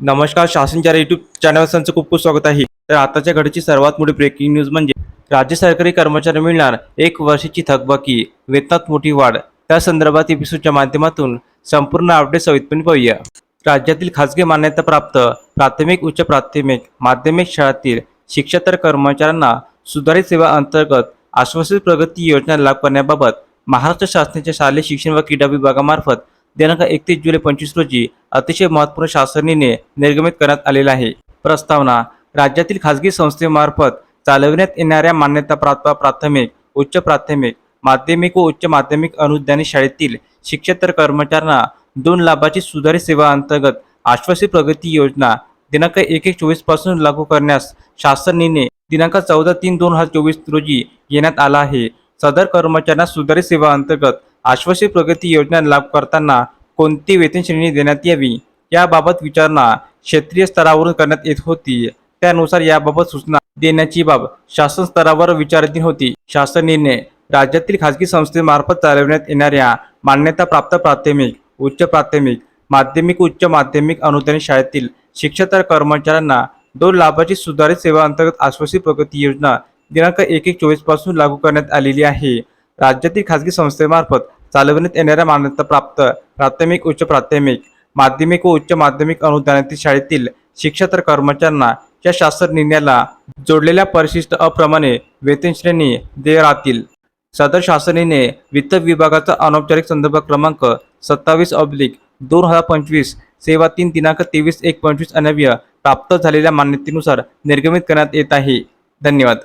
नमस्कार शासनच्या YouTube channel त्यांचं खूप खूप स्वागत आहे. तर आताच्या घडीची सर्वात मोठी ब्रेकिंग न्यूज म्हणजे राज्य सरकारी कर्मचारी मिळणार एक वर्षाची थकबाकी वेतनात मोठी वाढ. त्या संदर्भात एपिसोडच्या माध्यमातून संपूर्ण अपडेट सवितपणे पाहूया. राज्यातील खाजगी मान्यताप्राप्त प्राथमिक उच्च प्राथमिक माध्यमिक शाळातील शिक्षकेतर कर्मचाऱ्यांना सुधारित सेवा अंतर्गत आश्वासित प्रगती योजना लागू करण्याबाबत महाराष्ट्र शासनाच्या शालेय शिक्षण व क्रीडा विभागामार्फत दिनांक एकतीस जुलै पंचवीस रोजी अतिशय महत्त्वपूर्ण शासनीने निर्गमित करण्यात आलेला आहे. प्रस्तावना राज्यातील खाजगी संस्थेमार्फत चालविण्यात येणाऱ्या मान्यताप्राप्त प्राथमिक उच्च प्राथमिक माध्यमिक व उच्च माध्यमिक अनुदानित शाळेतील शिक्षकेतर कर्मचाऱ्यांना दोन लाभाची सुधारित सेवा अंतर्गत आश्वासित प्रगती योजना दिनांक एक एक चोवीसपासून लागू करण्यास शासन निर्णय दिनांक चौदा तीन दोन हजार चोवीस रोजी येण्यात आला आहे. सदर कर्मचाऱ्यांना सुधारित सेवा अंतर्गत आश्वासित प्रगती योजना लाभ करताना कोणती वेतन श्रेणी देण्यात यावी याबाबत विचारणा क्षेत्रीय स्तरावरून करण्यात येत होती. त्यानुसार याबाबत सूचना देण्याची बाब शासन स्तरावर विचाराधीन होती. शासन निर्णय राज्यातील खाजगी संस्थेमार्फत चालविण्यात येणाऱ्या मान्यताप्राप्त प्राथमिक उच्च प्राथमिक माध्यमिक उच्च माध्यमिक अनुदानित शाळेतील शिक्षकेतर कर्मचाऱ्यांना दोन लाभाची सुधारित सेवा अंतर्गत आश्वासित प्रगती योजना दिनांक एक एक चोवीसपासून लागू करण्यात आलेली आहे. राज्यातील खाजगी संस्थेमार्फत चालविण्यात येणाऱ्या मान्यताप्राप्त प्राथमिक उच्च प्राथमिक माध्यमिक व उच्च माध्यमिक अनुदानातील शाळेतील शिक्षकेतर कर्मचाऱ्यांना या शासन निर्णयाला जोडलेल्या परिशिष्ट अप्रमाणे वेतन श्रेणी देय राहतील. सदर शासनेने वित्त विभागाचा अनौपचारिक संदर्भ क्रमांक सत्तावीस ऑब्लिक दोन हजार पंचवीस सेवा तीन दिनांक तेवीस एक पंचवीस अनव्य प्राप्त झालेल्या मान्यतेनुसार निर्गमित करण्यात येत आहे. धन्यवाद.